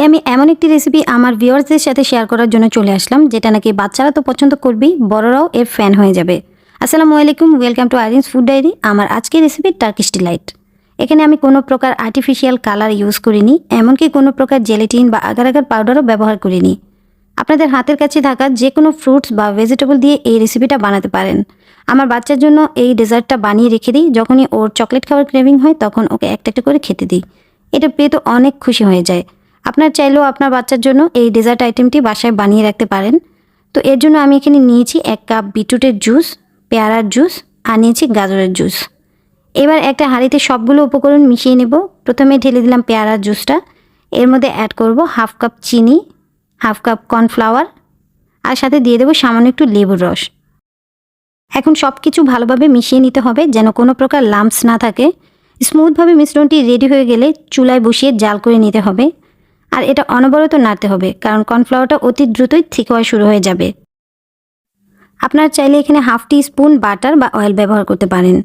আজকে আমি এমন একটি রেসিপি আমার ভিউয়ার্সদের সাথে শেয়ার করার জন্য চলে আসলাম, যেটা নাকি বাচ্চারা তো পছন্দ করবেই বড়রাও এর ফ্যান হয়ে যাবে। আসসালামু আলাইকুম welcome to Arin's food diary আমার আজকের রেসিপি টার্কিশ ডিলাইট এখানে আমি কোনো প্রকার আর্টিফিশিয়াল কালার ইউজ করিনি, এমনকি কোনো প্রকার জেলেটিন বা আগার আগার পাউডারও ব্যবহার করিনি। আপনাদের হাতের কাছে থাকা যে কোনো ফ্রুটস বা ভেজিটেবল দিয়ে এই রেসিপিটা বানাতে পারেন। আমার বাচ্চার জন্য এই ডেজার্টটা বানিয়ে রেখে দিই, যখনই ওর চকলেট খাওয়ার ক্রেভিং হয়, তখন ওকে একটা একটা করে খেতে দিই। এটা পেয়ে তো অনেক খুশি হয়ে যায়। আপনার চাইলেও আপনার বাচ্চার জন্য এই ডেজার্ট আইটেমটি বাসায় বানিয়ে রাখতে পারেন। তো এর জন্য আমি এখানে নিয়েছি এক কাপ বিটরুটের জুস পেয়ারার জুস আর নিয়েছি গাজরের জুস এবার একটা হাঁড়িতে সবগুলো উপকরণ মিশিয়ে নেব। প্রথমে ঢেলে দিলাম পেয়ারার জুসটা এর মধ্যে অ্যাড করব হাফ কাপ চিনি হাফ কাপ কর্নফ্লাওয়ার আর সাথে দিয়ে দেবো সামান্য একটু লেবুর রস। এখন সব কিছু ভালোভাবে মিশিয়ে নিতে হবে যেন কোনো প্রকার লাম্পস না থাকে। স্মুথভাবে মিশ্রণটি রেডি হয়ে গেলে চুলায় বসিয়ে জাল করে নিতে হবে। আর এটা অনবরত নাড়তে হবে, কারণ কর্নফ্লাওয়ারটা অতি দ্রুতই ঠিক হওয়া শুরু হয়ে যাবে। আপনারা চাইলে এখানে হাফ টি স্পুন বাটার বা অয়েল ব্যবহার করতে পারেন।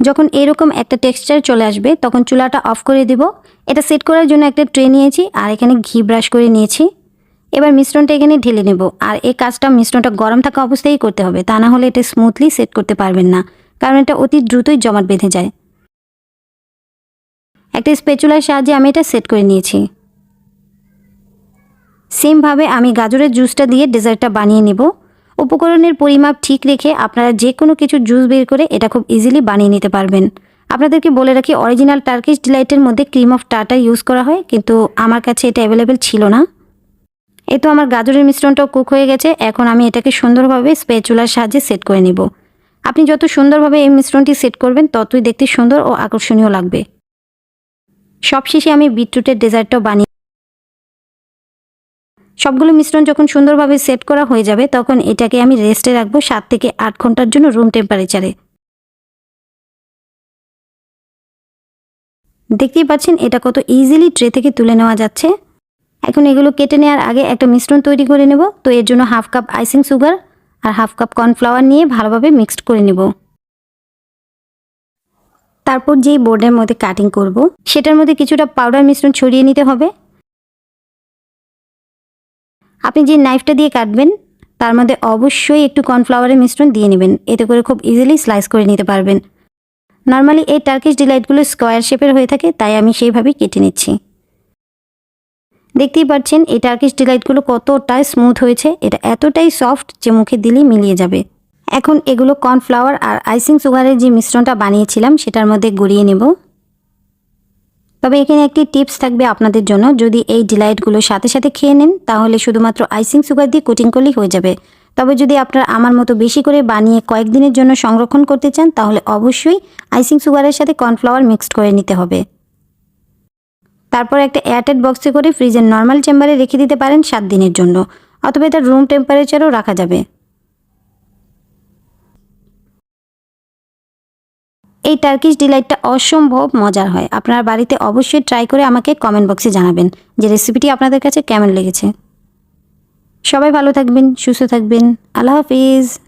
যখন এরকম একটা টেক্সচার চলে আসবে, তখন চুলাটা অফ করে দিব। এটা সেট করার জন্য একটা ট্রে নিয়েছি আর এখানে ঘি ব্রাশ করে নিয়েছি। এবার মিশ্রণটা এখানে ঢেলে নেব। আর এই কাজটা মিশ্রণটা গরম থাকা অবস্থায় করতে হবে, তা না হলে এটা স্মুথলি সেট করতে পারবেন না, কারণ এটা অতি দ্রুতই জমাট বেঁধে যায়। একটা স্পেচুলার সাহায্যে আমি এটা সেট করে নিয়েছি। সেমভাবে আমি গাজরের জুসটা দিয়ে ডেজার্টটা বানিয়ে নেব। উপকরণের পরিমাপ ঠিক রেখে আপনারা যে কোনো কিছু জুস বের করে এটা খুব ইজিলি বানিয়ে নিতে পারবেন। আপনাদেরকে বলে রাখি অরিজিনাল টার্কিশ ডিলাইটের মধ্যে ক্রিম অফ টাটা ইউজ করা হয়, কিন্তু আমার কাছে এটা অ্যাভেলেবেল ছিল না। এ তো আমার গাজরের মিশ্রণটাও কুক হয়ে গেছে, এখন আমি এটাকে সুন্দরভাবে স্পেচুলার সাহায্যে সেট করে নেব। আপনি যত সুন্দরভাবে এই মিশ্রণটি সেট করবেন, ততই দেখতে সুন্দর ও আকর্ষণীয় লাগবে। সবশেষে আমি বিটরুটের ডেজার্টটাও বানিয়ে সবগুলো মিশ্রণ যখন সুন্দরভাবে সেট করা হয়ে যাবে, তখন এটাকে আমি রেস্টে রাখব সাত থেকে আট ঘণ্টার জন্য রুম টেম্পারেচারে দেখতেই পাচ্ছেন এটা কত ইজিলি ট্রে থেকে তুলে নেওয়া যাচ্ছে। এখন এগুলো কেটে নেওয়ার আগে একটা মিশ্রণ তৈরি করে নেব। তো এর জন্য হাফ কাপ আইসিং সুগার আর হাফ কাপ কর্নফ্লাওয়ার নিয়ে ভালোভাবে মিক্সড করে নেব। তারপর যেই বোর্ডের মধ্যে কাটিং করব, সেটার মধ্যে কিছুটা পাউডার মিশ্রণ ছড়িয়ে নিতে হবে। আপনি যে নাইফটা দিয়ে কাটবেন, তার মধ্যে অবশ্যই একটু কর্নফ্লাওয়ারের মিশ্রণ দিয়ে নেবেন। এতে করে খুব ইজিলি স্লাইস করে নিতে পারবেন। নর্মালি এই টার্কিশ ডিলাইটগুলো স্কোয়ার শেপের হয়ে থাকে, তাই আমি সেইভাবেই কেটে নিচ্ছি। দেখতেই পাচ্ছেন, এই টার্কিশ ডিলাইটগুলো কতটাই স্মুথ হয়েছে। এটা এতটাই সফট যে মুখে দিলেই মিলিয়ে যাবে। এখন এগুলো কর্নফ্লাওয়ার আর আইসিং সুগারের যে মিশ্রণটা বানিয়েছিলাম, সেটার মধ্যে গড়িয়ে নেব। তবে এখানে একটি টিপস থাকবে আপনাদের জন্য। যদি এই ডিলাইটগুলো সাথে সাথে খেয়ে নেন, তাহলে শুধুমাত্র আইসিং সুগার দিয়ে কোটিং করলেই হয়ে যাবে। তবে যদি আপনারা আমার মতো বেশি করে বানিয়ে কয়েকদিনের জন্য সংরক্ষণ করতে চান, তাহলে অবশ্যই আইসিং সুগারের সাথে কর্নফ্লাওয়ার মিক্সড করে নিতে হবে। তারপর একটা এয়ারটাইট বক্সে করে ফ্রিজের নর্মাল চেম্বারে রেখে দিতে পারেন সাত দিনের জন্য, অথবা এটা রুম টেম্পারেচারও রাখা যাবে। এই টার্কিশ ডিলাইটটা অসম্ভব মজার হয়। আপনার বাড়িতে অবশ্যই ট্রাই করে আমাকে কমেন্ট বক্সে জানাবেন। যে রেসিপিটি আপনাদের কাছে কেমন লেগেছে। সবাই ভালো থাকবেন, সুস্থ থাকবেন। আল্লাহ হাফিজ।